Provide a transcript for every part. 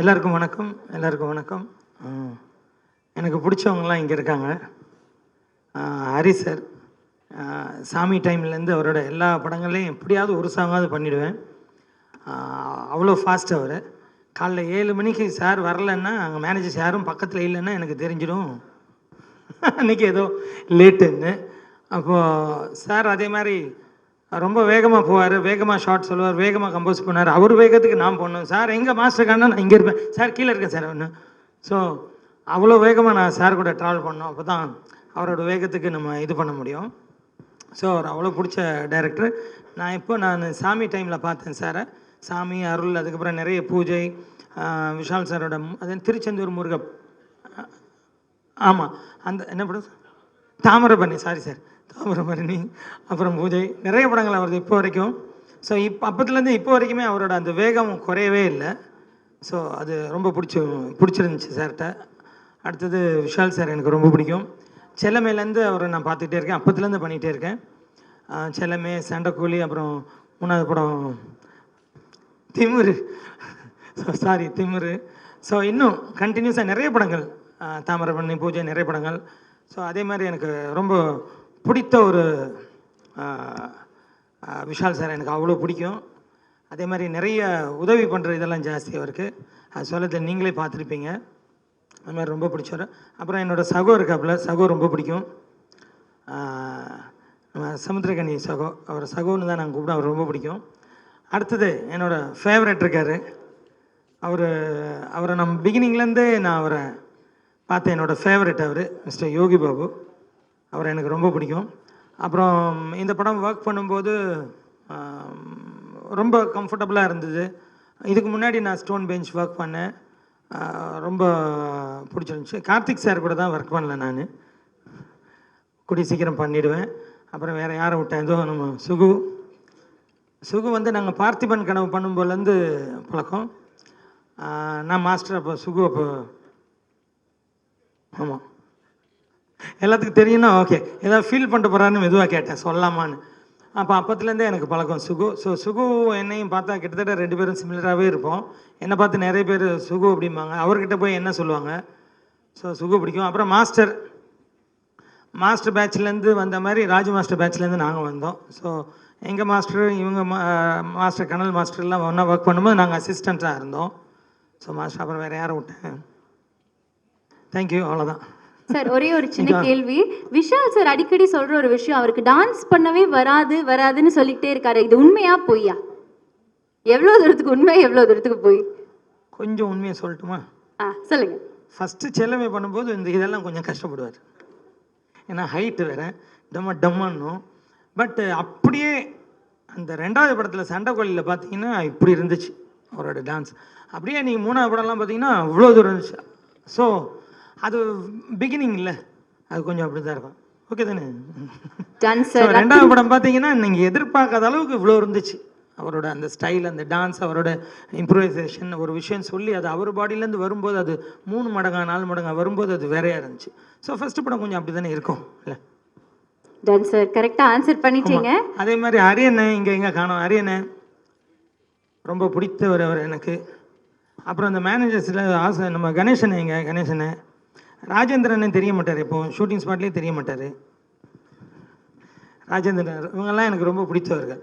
எல்லாருக்கும் வணக்கம் எல்லாருக்கும் வணக்கம். எனக்கு பிடிச்சவங்கலாம் இங்கே இருக்காங்க. ஹரி சார். சாமி டைம்லேருந்து அவரோட எல்லா படங்களையும் எப்படியாவது ஒரு சாங்காவது பண்ணிவிடுவேன் அவ்வளோ ஃபாஸ்ட் அவர். காலைல ஏழு மணிக்கு சார் வரலன்னா அங்கே மேனேஜர்ஸ் யாரும் பக்கத்தில் இல்லைன்னா எனக்கு தெரிஞ்சிடும். அன்றைக்கி ஏதோ லேட்டுன்னு அப்போது சார் அதே மாதிரி ரொம்ப வேகமாக போவார் வேகமாக ஷார்ட் சொல்லுவார் வேகமாக கம்போஸ் பண்ணார் அவர் வேகத்துக்கு நான் போடணும். சார் எங்கே மாஸ்டர் காண்டா நான் இங்கே இருப்பேன். சார் கீழே இருக்கேன் சார் ஒன்று ஸோ அவ்வளோ வேகமாக நான் சார் கூட ட்ராவல் பண்ணோம். அப்போ தான் அவரோட வேகத்துக்கு நம்ம இது பண்ண முடியும். ஸோ அவர் அவ்வளோ பிடிச்ச டைரக்டர் நான் இப்போ நான் சாமி டைமில் பார்த்தேன் சாரை. சாமி அருள் அதுக்கப்புறம் நிறைய பூஜை விஷால் சாரோட அது திருச்செந்தூர் முருகப் ஆமாம் அந்த என்ன படம்? தாமிரபரணி. சாரி சார் தாமிரபரணி அப்புறம் பூஜை நிறைய படங்கள் அவரது இப்போ வரைக்கும். ஸோ இப்போ அப்பத்துலேருந்து இப்போ வரைக்குமே அவரோட அந்த வேகம் குறையவே இல்லை. ஸோ அது ரொம்ப பிடிச்சி பிடிச்சிருந்துச்சி சார்கிட்ட அடுத்தது விஷால் சார் எனக்கு ரொம்ப பிடிக்கும். செல்லமையிலேருந்து அவரை நான் பார்த்துக்கிட்டே இருக்கேன். அப்பத்துலேருந்து பண்ணிகிட்டே இருக்கேன். செல்லமே சண்டைக்கூலி அப்புறம் மூணாவது படம் திமிரு. சாரி திமுரு. ஸோ இன்னும் கண்டினியூஸாக நிறைய படங்கள். ஆஹ் தாமிரபரணி பூஜை நிறைய படங்கள். ஸோ அதே மாதிரி எனக்கு ரொம்ப பிடித்த ஒரு விஷால் சார் எனக்கு அவ்வளோ பிடிக்கும். அதே மாதிரி நிறைய உதவி பண்ணுற இதெல்லாம் ஜாஸ்தி அவருக்கு அது சொல்லத்தை நீங்களே பார்த்துருப்பீங்க. அது மாதிரி ரொம்ப பிடிச்சவர். அப்புறம் என்னோடய சகோ இருக்காப்புல சகோ ரொம்ப பிடிக்கும். சமுத்திரகனி சகோ அவர் சகோன்னு தான் நாங்கள் கூப்பிட அவர் ரொம்ப பிடிக்கும். அடுத்தது என்னோடய ஃபேவரட் இருக்கார். அவர் அவரை நம்ம பிகினிங்லேருந்தே நான் அவரை பார்த்தேன் என்னோடய ஃபேவரட் அவர் மிஸ்டர் யோகி பாபு. அவரை எனக்கு ரொம்ப பிடிக்கும். அப்புறம் இந்த படம் ஒர்க் பண்ணும்போது ரொம்ப கம்ஃபர்டபுளாக இருந்தது. இதுக்கு முன்னாடி நான் ஸ்டோன் பெஞ்ச் ஒர்க் பண்ணேன். ரொம்ப பிடிச்சிருந்துச்சு. கார்த்திக் சார் கூட தான் ஒர்க் பண்ணல நான். கூடிய சீக்கிரம் பண்ணிவிடுவேன் அப்புறம் வேறு யாரை விட்டேன் ஏதோ நம்ம சுகு. சுகு வந்து நாங்கள் பார்த்திபன் கனவு பண்ணும்போதுலேருந்து பழக்கம். நான் மாஸ்டர் அப்போ சுகு அப்போ ஆமாம் எல்லாத்துக்கும் தெரியும்னா ஓகே ஏதாவது ஃபீல் பண்ணிட்டு போகிறான்னு மெதுவாக கேட்டேன் சொல்லலாமான்னு அப்போ அப்பத்துலேருந்தே எனக்கு பழக்கம். சுகு ஸோ சுகு என்னையும் பார்த்தா கிட்டத்தட்ட ரெண்டு பேரும் சிமிலராகவே இருப்போம். என்னை பார்த்து நிறைய பேர் சுகு அப்படிம்பாங்க. அவர்கிட்ட போய் என்ன சொல்லுவாங்க? ஸோ சுகு பிடிக்கும். அப்புறம் மாஸ்டர் மாஸ்டர் பேட்ச்லேருந்து வந்த மாதிரி ராஜு மாஸ்டர் பேட்ச்லேருந்து நாங்கள் வந்தோம். ஸோ எங்கள் மாஸ்டர் இவங்க மா- மாஸ்டர் கனல் மாஸ்டர்லாம் ஒன்றா ஒர்க் பண்ணும்போது நாங்கள் அசிஸ்டண்ட்டாக இருந்தோம். ஸோ மாஸ்டர் அப்புறம் வேறு யாரை விட்டேன்? தேங்க்யூ அவ்வளோதான் சார் ஒரே ஒரு சின்ன கேள்வி. விஷால் சார் அடிக்கடி சொல்ற ஒரு விஷயம் அவருக்கு டான்ஸ் பண்ணவே வராது வராதுன்னு சொல்லிக்கிட்டே இருக்காரு. இது உண்மையா பொய்யா? எவ்வளவு தூரத்துக்கு உண்மை எவ்வளவு தூரத்துக்கு பொய்? கொஞ்சம் உண்மையை சொல்லட்டுமா? ஆ சொல்லுங்க. ஃபஸ்ட்டு செல்லமை பண்ணும்போது இந்த இதெல்லாம் கொஞ்சம் கஷ்டப்படுவார். ஏன்னா ஹைட்டு வேறு டம்ம டம்மன்னும் பட் அப்படியே அந்த ரெண்டாவது படத்தில் சண்டைக்கோழியில் பார்த்தீங்கன்னா இப்படி இருந்துச்சு அவரோட டான்ஸ் அப்படியே நீங்கள் மூணாவது படம்லாம் பார்த்தீங்கன்னா இவ்வளோ தூரம் இருந்துச்சு. ஸோ அது பிகினிங் இல்லை அது கொஞ்சம் அப்படி தான்? இருக்கும் ஓகே தானே ரெண்டாவது படம் பார்த்தீங்கன்னா நீங்கள் எதிர்பார்க்காத அளவுக்கு இவ்வளோ இருந்துச்சு. அவரோட அந்த ஸ்டைல் அந்த டான்ஸ் அவரோட இம்ப்ரூவைசேஷன் ஒரு விஷயம் சொல்லி அது அவர் பாடியிலேருந்து வரும்போது அது மூணு மடங்கா நாலு மடங்கா வரும்போது அது வேறையாக இருந்துச்சு. ஸோ ஃபஸ்ட்டு படம் கொஞ்சம் அப்படி தானே இருக்கும் இல்லை? டன் சார் கரெக்டா ஆன்சர் பண்ணிட்டீங்க. அதே மாதிரி அரியண்ணன் இங்கே எங்கே காணோம். அரியண்ணன் ரொம்ப பிடித்தவர் அவர் எனக்கு. அப்புறம் அந்த மேனேஜர்ஸில் ஆசை நம்ம கணேசன் எங்க கணேசனை. ராஜேந்திரன் தெரிய மாட்டார் இப்போ ஷூட்டிங் ஸ்பாட்லேயே தெரிய மாட்டார் ராஜேந்திரன் இவங்கெல்லாம் எனக்கு ரொம்ப பிடித்தவர்கள்.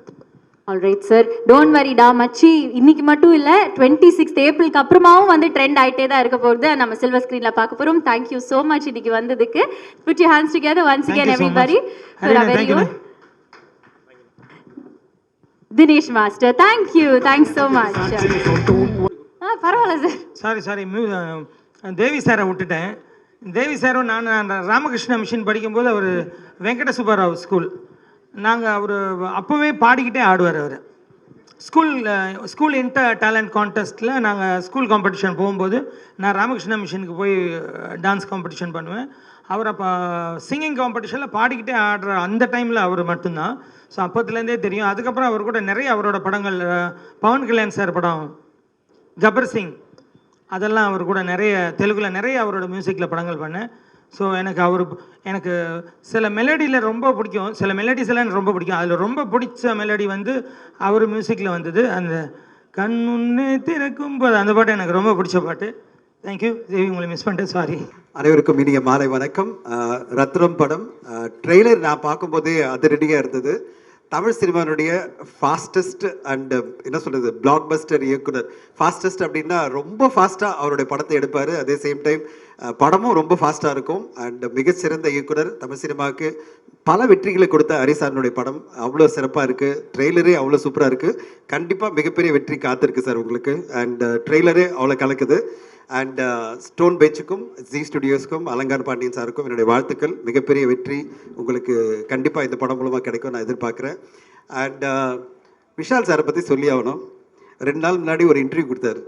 ஆல்ரைட் சார் டோன்ட் வரி டா மச்சி. இன்னைக்கு மட்டும் இல்ல டுவெண்ட்டி சிக்ஸ்த் ஏப்ரலுக்கு அப்புறமாவும் வந்து ட்ரெண்ட் ஆயிட்டே தான் இருக்க போகுது. நம்ம சில்வர் ஸ்கிரீன்ல பார்க்க போறோம். தேங்க்யூ so மச் இன்னைக்கு வந்ததுக்கு. Put you hands together once again everybody you, good Dinesh master thank you thanks so much ஆ பரவாயில்ல சார் சாரி சாரி தேவி சாரை விட்டுட்டேன். தேவி சாரும் நான் அந்த ராமகிருஷ்ண மிஷன் படிக்கும்போது அவர் வெங்கட சுப்பராவ் ஸ்கூல் நாங்கள் அவர் அப்போவே பாடிக்கிட்டே ஆடுவார் அவர். ஸ்கூல் ஸ்கூல் இன்டர் டேலண்ட் கான்டெஸ்ட்டில் நாங்கள் ஸ்கூல் காம்படிஷன் போகும்போது நான் ராமகிருஷ்ண மிஷனுக்கு போய் டான்ஸ் காம்படிஷன் பண்ணுவேன். அவர் அப்போ சிங்கிங் காம்படிஷனில் பாடிக்கிட்டே ஆடுற அந்த டைமில் அவர் மட்டும்தான். ஸோ அப்போத்துலேருந்தே தெரியும். அதுக்கப்புறம் அவர் கூட நிறைய அவரோட படங்கள் பவன் கல்யாண் சார் படம் கபர் சிங் அதெல்லாம் அவர் கூட நிறைய தெலுங்கில் நிறைய அவரோட மியூசிக்கில் படங்கள் பண்ணேன். ஸோ எனக்கு அவர் எனக்கு சில மெலடியில் ரொம்ப பிடிக்கும். சில மெலடிஸ் எல்லாம் எனக்கு ரொம்ப பிடிக்கும். அதில் ரொம்ப பிடிச்ச மெலடி வந்து அவர் மியூசிக்கில் வந்தது. அந்த கண் முன்னே திறக்கும் போது அந்த பாட்டு எனக்கு ரொம்ப பிடிச்ச பாட்டு. தேங்க்யூ தேவி உங்களை மிஸ் பண்ணிட்டேன். சாரி அனைவருக்கும் இனிய மாலை வணக்கம். ரத்ரம் ரத்னம் படம். ட்ரெய்லர் நான் பார்க்கும்போதே அதிரடியாக இருந்தது. தமிழ் சினிமானுடைய ஃபாஸ்டஸ்ட் அண்ட் என்ன சொல்றது பிளாக் பஸ்டர் இயக்குனர். ஃபாஸ்டஸ்ட் அப்படின்னா ரொம்ப ஃபாஸ்ட்டாக அவருடைய படத்தை எடுப்பார். அதே சேம் டைம் படமும் ரொம்ப ஃபாஸ்ட்டாக இருக்கும். அண்ட் மிகச்சிறந்த இயக்குனர் தமிழ் சினிமாவுக்கு பல வெற்றிகளை கொடுத்த ஹரிசாரனுடைய படம். அவ்வளோ சிறப்பாக இருக்குது ட்ரெய்லரே அவ்வளோ சூப்பராக இருக்குது கண்டிப்பாக மிகப்பெரிய வெற்றி காத்திருக்கு சார் உங்களுக்கு. அண்ட் ட்ரெய்லரே அவ்வளோ கலக்குது. அண்ட் ஸ்டோன் பெஞ்சுக்கும் ஜி ஸ்டுடியோஸ்க்கும் அலங்கார் பாண்டியன் சாருக்கும் என்னுடைய வாழ்த்துக்கள். மிகப்பெரிய வெற்றி உங்களுக்கு கண்டிப்பாக இந்த படம் மூலமாக கிடைக்கும் நான் எதிர்பார்க்குறேன். அண்ட் uh, விஷால் சாரை பற்றி சொல்லி ஆகணும். ரெண்டு நாள் முன்னாடி ஒரு இன்டர்வியூ கொடுத்தாரு.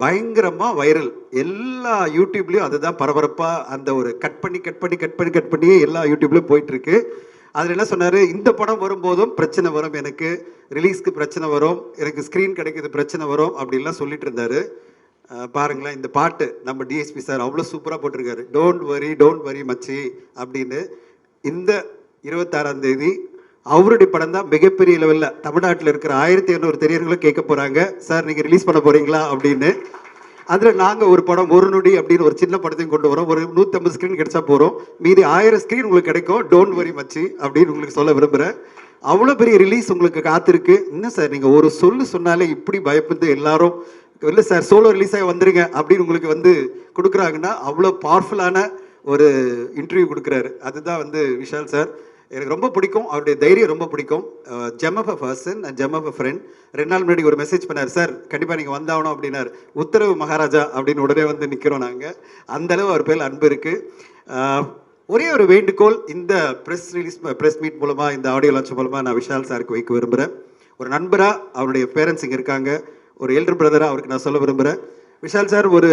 பயங்கரமாக வைரல் எல்லா யூடியூப்லேயும் அதுதான் பரபரப்பாக அந்த ஒரு கட் பண்ணி கட் பண்ணி கட் பண்ணி கட் பண்ணியே எல்லா யூடியூப்லேயும் போயிட்டுருக்கு. அதில் என்ன சொன்னார்? இந்த படம் வரும்போதும் பிரச்சனை வரும் எனக்கு. ரிலீஸ்க்கு பிரச்சனை வரும். எனக்கு ஸ்க்ரீன் கிடைக்கிறது பிரச்சனை வரும் அப்படின்லாம் சொல்லிட்டு இருந்தார். பாருங்களேன் இந்த பாட்டு நம்ம டிஎஸ்பி சார் அவ்வளோ சூப்பராக போட்டிருக்காரு. டோன்ட் வரி டோன்ட் வரி மச்சி அப்படின்னு இந்த இருபத்தாறாம் தேதி அவருடைய படம் தான் மிகப்பெரிய லெவலில் தமிழ்நாட்டில் இருக்கிற ஆயிரத்தி இரநூறு தெரியர்களும் கேட்க போகிறாங்க சார் நீங்கள் ரிலீஸ் பண்ண போகிறீங்களா அப்படின்னு. அதில் நாங்கள் ஒரு படம் ஒரு நொடி அப்படின்னு ஒரு சின்ன படத்தையும் கொண்டு வரோம். ஒரு நூற்றம்பது ஸ்க்ரீன் கிடைச்சா போகிறோம் மீதி ஆயிரம் ஸ்க்ரீன் உங்களுக்கு கிடைக்கும். டோன்ட் வரி மச்சி அப்படின்னு உங்களுக்கு சொல்ல விரும்புகிறேன் அவ்வளோ பெரிய ரிலீஸ் உங்களுக்கு காத்திருக்கு. என்ன சார் நீங்கள் ஒரு சொல்லு சொன்னாலே இப்படி பயப்படுது எல்லாரும். இல்லை சார் சோலோ ரிலீஸ் ஆகி வந்துருங்க அப்படின்னு உங்களுக்கு வந்து கொடுக்குறாங்கன்னா அவ்வளோ பவர்ஃபுல்லான ஒரு இன்டர்வியூ கொடுக்குறாரு. அதுதான் வந்து விஷால் சார். எனக்கு ரொம்ப பிடிக்கும். அவருடைய தைரியம் ரொம்ப பிடிக்கும். Gem of a person and gem of a friend ரெண்டு நாள் முன்னாடி ஒரு மெசேஜ் பண்ணார் சார் கண்டிப்பாக நீங்கள் வந்தாகணும் அப்படின்னாரு. உத்தரவு மகாராஜா அப்படின்னு உடனே வந்து நிற்கிறோம் நாங்கள் அந்தளவு அவர் பேர் அன்பு இருக்குது ஒரே ஒரு வேண்டுகோள் இந்த ப்ரெஸ் ரிலீஸ் ப்ரெஸ் மீட் மூலமாக இந்த ஆடியோ லான்ச் மூலமாக நான் விஷால் சாருக்கு வைக்க விரும்புகிறேன் ஒரு நண்பராக அவருடைய பேரண்ட்ஸ் இங்கே இருக்காங்க. ஒரு எல்டர் பிரதராக அவருக்கு நான் சொல்ல விரும்புகிறேன் விஷால் சார் ஒரு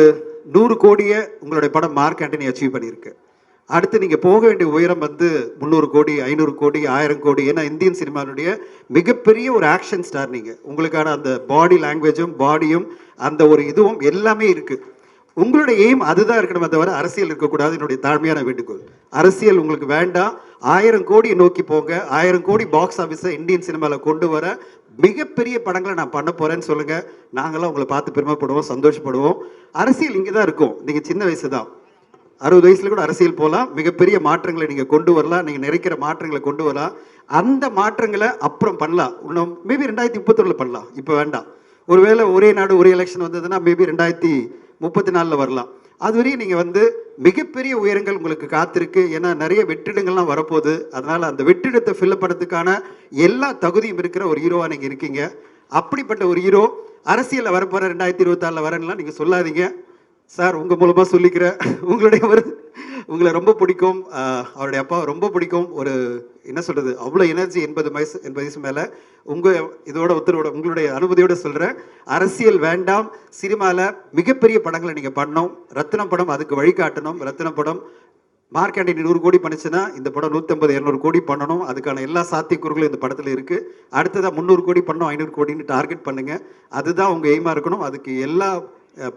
நூறு கோடியை உங்களுடைய படம் மார்க் ஆண்டனி அச்சீவ் பண்ணியிருக்கு. அடுத்து நீங்கள் போக வேண்டிய உயரம் வந்து முந்நூறு கோடி ஐநூறு கோடி ஆயிரம் கோடி ஏன்னா இந்தியன் சினிமாவுடைய மிகப்பெரிய ஒரு ஆக்ஷன் ஸ்டார் நீங்கள் உங்களுக்கான அந்த பாடி லாங்குவேஜும் பாடியும் அந்த ஒரு இதுவும் எல்லாமே இருக்குது உங்களுடைய எய்ம் அதுதான் இருக்கணுமே தவிர அரசியல் இருக்கக்கூடாது. என்னுடைய தாழ்மையான வேண்டுகோள். அரசியல் உங்களுக்கு வேண்டாம். ஆயிரம் கோடி நோக்கி போங்க. ஆயிரம் கோடி பாக்ஸ் ஆஃபீஸை இந்தியன் சினிமாவில் கொண்டு வர மிகப்பெரிய படங்களை நான் பண்ண போறேன்னு சொல்லுங்க. நாங்களாம் உங்களை பார்த்து பெருமைப்படுவோம் சந்தோஷப்படுவோம். அரசியல் இங்கே தான் இருக்கும். நீங்கள் சின்ன வயசு தான் அறுபது வயசுல கூட அரசியல் போகலாம் மிகப்பெரிய மாற்றங்களை நீங்கள் கொண்டு வரலாம். நீங்கள் நிறைக்கிற மாற்றங்களை கொண்டு வரலாம். அந்த மாற்றங்களை அப்புறம் பண்ணலாம். இன்னும் மேபி ரெண்டாயிரத்தி முப்பத்தொன்னில் பண்ணலாம். இப்போ வேண்டாம். ஒருவேளை ஒரே நாடு ஒரே எலெக்ஷன் வந்ததுன்னா மேபி ரெண்டாயிரத்தி முப்பத்தி நாலில் வரலாம். அதுவரையும் நீங்கள் வந்து மிகப்பெரிய உயரங்கள் உங்களுக்கு காத்திருக்கு. ஏன்னா நிறைய வெற்றிடங்கள்லாம் வரப்போகுது. அதனால் அந்த வெற்றிடத்தை ஃபில்அப் பண்ணுறதுக்கான எல்லா தகுதியும் இருக்கிற ஒரு ஹீரோவாக நீங்கள் இருக்கீங்க. அப்படிப்பட்ட ஒரு ஹீரோ அரசியலில் வரப்போகிற ரெண்டாயிரத்தி இருபத்தாறில் வரேன்லாம் நீங்கள் சொல்லாதீங்க. சார் உங்கள் மூலமாக சொல்லிக்கிறேன். உங்களுடைய ஒரு உங்களை ரொம்ப பிடிக்கும் அவருடைய அப்பா ரொம்ப பிடிக்கும். ஒரு என்ன சொல்கிறது அவ்வளோ எனர்ஜி எண்பது வயசு எண்பது வயசு மேலே. உங்கள் இதோட உத்தரவோட உங்களுடைய அனுமதியோடு சொல்கிறேன் அரசியல் வேண்டாம். சினிமாவில் மிகப்பெரிய படங்களை நீங்கள் பண்ணணும். ரத்தினம் படம் அதுக்கு வழிகாட்டணும் ரத்தினம் படம் மார்க்கெண்டை நூறு கோடி பண்ணுச்சுன்னா இந்த படம் நூற்றம்பது இரநூறு கோடி பண்ணணும். அதுக்கான எல்லா சாத்தியக்கூறுகளும் இந்த படத்தில் இருக்குது அடுத்ததாக முந்நூறு கோடி பண்ணணும் ஐநூறு கோடின்னு டார்கெட் பண்ணுங்கள் அதுதான் உங்கள் எய்மாக இருக்கணும். அதுக்கு எல்லா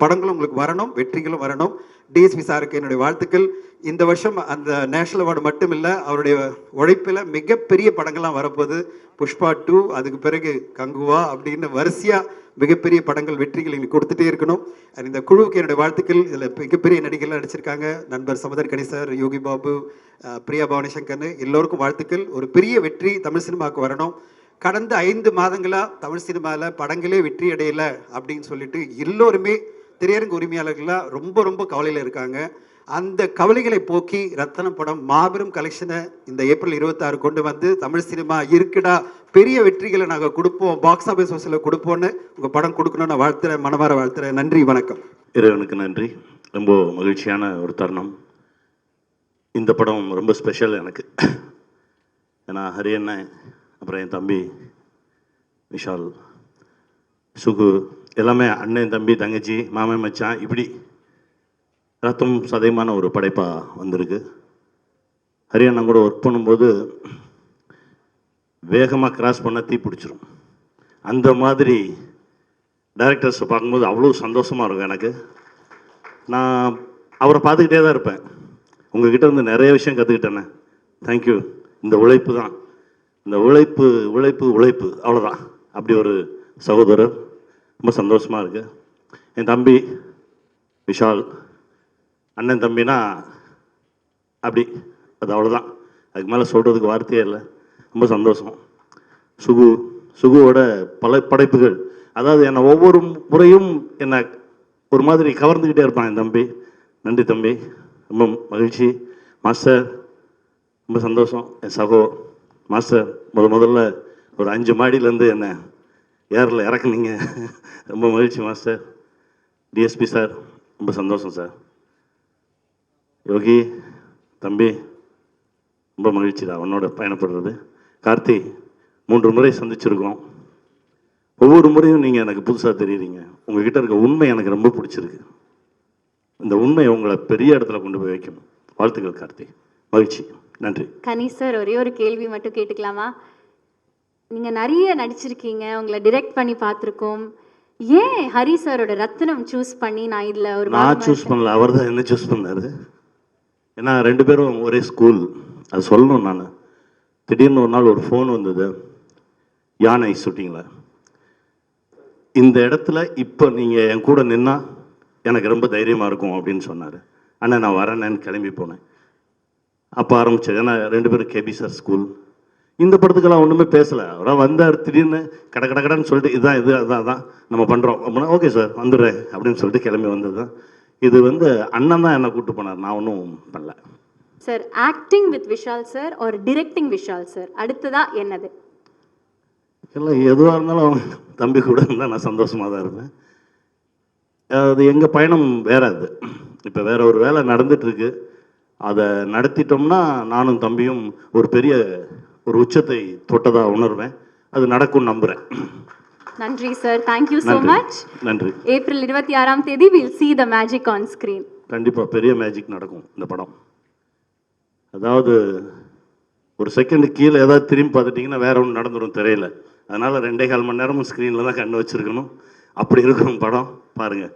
படங்களும் உங்களுக்கு வரணும் வெற்றிகளும் வரணும். டிஎஸ்பி சாருக்கு என்னுடைய வாழ்த்துக்கள். இந்த வருஷம் அந்த நேஷனல் அவார்டு மட்டும் இல்லை அவருடைய உழைப்பில் மிகப்பெரிய படங்கள்லாம் வரப்போகுது. புஷ்பா டூ அதுக்கு பிறகு கங்குவா அப்படின்னு வரிசையாக மிகப்பெரிய படங்கள் வெற்றிகள் எங்களுக்கு கொடுத்துட்டே இருக்கணும். And இந்த குழுவுக்கு என்னுடைய வாழ்த்துக்கள். இதில் மிகப்பெரிய நடிகர்லாம் நடிச்சிருக்காங்க. நண்பர் சமுதர் கணேசர் யோகி பாபு பிரியா பவானி சங்கர்னு எல்லோருக்கும் வாழ்த்துக்கள். ஒரு பெரிய வெற்றி தமிழ் சினிமாவுக்கு வரணும். கடந்த ஐந்து மாதங்களாக தமிழ் சினிமாவில் படங்களே வெற்றி அடையலை அப்படின்னு சொல்லிட்டு எல்லோருமே திரையரங்கு உரிமையாளர்களாக ரொம்ப ரொம்ப கவலையில் இருக்காங்க. அந்த கவலைகளை போக்கி ரத்தன படம் மாபெரும் கலெக்ஷனை இந்த ஏப்ரல் இருபத்தாறு கொண்டு வந்து தமிழ் சினிமா இருக்குடா பெரிய வெற்றிகளை நாங்கள் கொடுப்போம் பாக்ஸ் ஆஃபீஸ் வசூலில் கொடுப்போம்னு உங்கள் படம் கொடுக்கணும்னு வாழ்த்துறேன் மனமார வாழ்த்துறேன். நன்றி வணக்கம். இறைவனுக்கு நன்றி. ரொம்ப மகிழ்ச்சியான ஒரு தருணம். இந்த படம் ரொம்ப ஸ்பெஷல் எனக்கு. ஏன்னா ஹரியண்ணன் அப்புறம் என் தம்பி விஷால் சுகு எல்லாமே அண்ணன் தம்பி தங்கச்சி மாமன் மச்சான் இப்படி ரத்தம் சதயமான ஒரு படைப்பாக வந்திருக்கு. ஹரியானா கூட ஒர்க் பண்ணும்போது வேகமாக கிராஸ் பண்ண தீ பிடிச்சிரும். அந்த மாதிரி டைரக்டர்ஸை பார்க்கும்போது அவ்வளோ சந்தோஷமாக இருக்கும் எனக்கு. நான் அவரை பார்த்துக்கிட்டே தான் இருப்பேன். உங்ககிட்ட இருந்து நிறைய விஷயம் கற்றுக்கிட்டேனே தேங்க்யூ இந்த உழைப்பு தான். இந்த உழைப்பு உழைப்பு உழைப்பு. அவ்வளோதான் அப்படி ஒரு சகோதரர். ரொம்ப சந்தோஷமாக இருக்குது என் தம்பி விஷால் அண்ணன் தம்பினா அப்படி. அது அவ்வளோதான் அதுக்கு மேலே சொல்கிறதுக்கு வார்த்தையே இல்லை. ரொம்ப சந்தோஷம். சுகு சுகுவோட பல படைப்புகள். அதாவது என்னை ஒவ்வொரு முறையும் என்னை ஒரு மாதிரி கவர்ந்துக்கிட்டே இருப்பான் என் தம்பி. நன்றி தம்பி. ரொம்ப மகிழ்ச்சி. மாஸ்டர் ரொம்ப சந்தோஷம். என் சகோ மாஸ்டர் முத முதல்ல ஒரு அஞ்சு மாடியிலேருந்து என்னை ஏரில் இறக்குனீங்க. ரொம்ப மகிழ்ச்சி மாஸ்டர். டிஎஸ்பி சார் ரொம்ப சந்தோஷம் சார் யோகி தம்பி ரொம்ப மகிழ்ச்சி தான் அவனோட பயணப்படுறது. கார்த்தி மூன்று முறை சந்திச்சிருக்கோம். ஒவ்வொரு முறையும் நீங்கள் எனக்கு புதுசாக தெரியுறீங்க. உங்ககிட்ட இருக்க உண்மை எனக்கு ரொம்ப பிடிச்சிருக்கு. இந்த உண்மை உங்களை பெரிய இடத்துல கொண்டு போய் வைக்கும். வாழ்த்துக்கள் கார்த்தி. மகிழ்ச்சி. நன்றி. கனி சார் ஒரே ஒரு கேள்வி மட்டும் கேட்டுக்கலாமா? நீங்க நிறைய நடிச்சிருக்கீங்க உங்களை டிரெக்ட் பண்ணி பார்த்துருக்கோம். ஏன் ஹரி சாரோட ரத்னம் சூஸ் பண்ணி நான் இதுல ஒரு நான் சூஸ் பண்ணல அவர் தான் என்ன சூஸ் பண்ணாரு? ஏன்னா ரெண்டு பேரும் ஒரே ஸ்கூல் அது சொல்லணும் நான். திடீர்னு ஒரு நாள் ஒரு ஃபோன் வந்தது. யானை ஷூட்டிங்கில் இந்த இடத்துல இப்போ நீங்கள் என் கூட நின்னா எனக்கு ரொம்ப தைரியமாக இருக்கும் அப்படின்னு சொன்னார். அண்ணா நான் வரேன்னு கிளம்பி போனேன். அப்போ ஆரம்பிச்சது. ஏன்னா ரெண்டு பேரும் கேபி சார் ஸ்கூல் இந்த படத்துக்கெல்லாம் ஒன்றுமே பேசலை. அவராக வந்தார் திடீர்னு கட கட கடன்னு சொல்லிட்டு இதுதான் இது அதான் அதான் நம்ம பண்ணுறோம் அப்படின்னா ஓகே சார் வந்துடுறேன் அப்படின்னு சொல்லிட்டு கிளம்பி வந்தது தான் இது வந்து அண்ணன் தான் என்னை கூப்பிட்டு போனார். நான் ஒன்றும் பண்ணல. Sir acting with Vishal sir ஒரு டிரெக்டிங் விஷால் சார்? அடுத்ததா என்னது? இல்லை எதுவாக இருந்தாலும் அவன் தம்பி கூட இருந்தால் நான் சந்தோஷமாக தான் இருப்பேன். அது எங்கள் பயணம் வேற அது. இப்போ வேற ஒரு வேலை நடந்துட்டு இருக்கு. அதை நடத்திட்டோம்னா நானும் தம்பியும் ஒரு பெரிய ஒரு உச்சத்தை தொட்டதாக உணர்வேன். அது நடக்கும் நம்புகிறேன் நன்றி சார் தேங்க்யூ ஸோ நன்றி. மச் நன்றி. ஏப்ரல் இருபத்தி ஆறாம் தேதி will see the magic on screen கண்டிப்பாக பெரிய மேஜிக் நடக்கும் இந்த படம். அதாவது ஒரு செகண்ட் கீழே ஏதாவது திரும்பி பார்த்துட்டிங்கன்னா வேற ஒன்று நடந்துடும் திரையில. அதனால ரெண்டே கால் மணி நேரமும் ஸ்க்ரீனில் தான் கண்ணு வச்சிருக்கணும். அப்படி இருக்கும் படம். பாருங்கள்